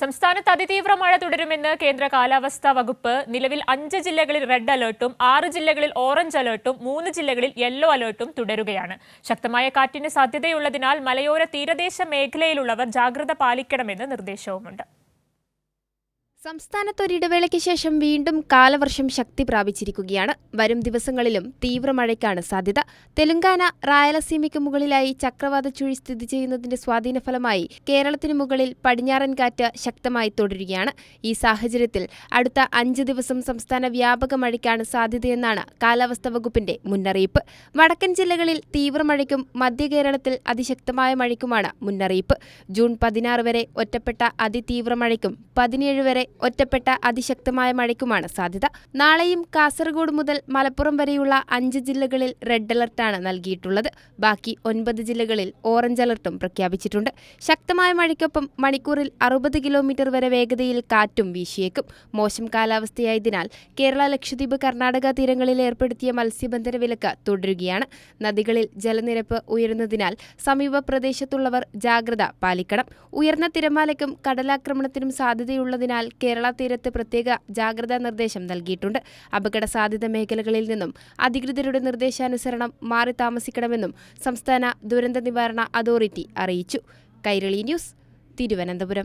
സംസ്ഥാനത്ത് അതിതീവ്ര മഴ തുടരുമെന്ന് കേന്ദ്ര കാലാവസ്ഥാ വകുപ്പ് നിലവിൽ അഞ്ച് ജില്ലകളിൽ റെഡ് അലേർട്ടും ആറ് ജില്ലകളിൽ ഓറഞ്ച് അലേർട്ടും മൂന്ന് ജില്ലകളിൽ യെല്ലോ അലേർട്ടും തുടരുകയാണ്. ശക്തമായ കാറ്റിന് സാധ്യതയുള്ളതിനാൽ മലയോര തീരദേശ മേഖലയിലുള്ളവർ ജാഗ്രത പാലിക്കണമെന്ന് നിർദ്ദേശവുമുണ്ട്. സംസ്ഥാനത്ത് ഒരിടവേളയ്ക്ക് ശേഷം വീണ്ടും കാലവർഷം ശക്തി പ്രാപിച്ചിരിക്കുകയാണ്. വരും ദിവസങ്ങളിലും തീവ്ര മഴയ്ക്കാണ് സാധ്യത. തെലങ്കാന റായലസീമയ്ക്ക് മുകളിലായി ചക്രവാത ചുഴി സ്ഥിതി ചെയ്യുന്നതിന്റെ സ്വാധീനഫലമായി കേരളത്തിന് മുകളിൽ പടിഞ്ഞാറൻ കാറ്റ് ശക്തമായി തുടരുകയാണ്. ഈ സാഹചര്യത്തിൽ അടുത്ത അഞ്ച് ദിവസം സംസ്ഥാന വ്യാപക മഴയ്ക്കാണ് സാധ്യതയെന്നാണ് കാലാവസ്ഥാ വകുപ്പിന്റെ മുന്നറിയിപ്പ്. വടക്കൻ ജില്ലകളിൽ തീവ്ര മഴയ്ക്കും മധ്യ കേരളത്തിൽ അതിശക്തമായ മഴയ്ക്കുമാണ് മുന്നറിയിപ്പ്. ജൂൺ പതിനാറ് വരെ ഒറ്റപ്പെട്ട അതിതീവ്ര മഴയ്ക്കും പതിനേഴ് വരെ ഒറ്റപ്പെട്ട അതിശക്തമായ മഴയ്ക്കുമാണ് സാധ്യത. നാളെയും കാസർഗോഡ് മുതൽ മലപ്പുറം വരെയുള്ള അഞ്ച് ജില്ലകളിൽ റെഡ് അലർട്ടാണ് നൽകിയിട്ടുള്ളത്. ബാക്കി ഒൻപത് ജില്ലകളിൽ ഓറഞ്ച് അലർട്ടും പ്രഖ്യാപിച്ചിട്ടുണ്ട്. ശക്തമായ മഴയ്ക്കൊപ്പം മണിക്കൂറിൽ അറുപത് കിലോമീറ്റർ വരെ വേഗതയിൽ കാറ്റും വീശിയേക്കും. മോശം കാലാവസ്ഥയായതിനാൽ കേരള ലക്ഷദ്വീപ് കർണാടക തീരങ്ങളിൽ ഏർപ്പെടുത്തിയ മത്സ്യബന്ധന വിലക്ക് തുടരുകയാണ്. നദികളിൽ ജലനിരപ്പ് ഉയരുന്നതിനാൽ സമീപ പ്രദേശത്തുള്ളവർ ജാഗ്രത പാലിക്കണം. ഉയർന്ന തിരമാലയ്ക്കും കടലാക്രമണത്തിനും സാധ്യതയുള്ളതിനാൽ കേരള തീരത്ത് പ്രത്യേക ജാഗ്രതാ നിർദ്ദേശം നൽകിയിട്ടുണ്ട്. അപകട സാധ്യത മേഖലകളിൽ നിന്നും അധികൃതരുടെ നിർദ്ദേശാനുസരണം മാറി താമസിക്കണമെന്നും സംസ്ഥാന ദുരന്ത നിവാരണ അതോറിറ്റി അറിയിച്ചു. കൈരളി ന്യൂസ് തിരുവനന്തപുരം.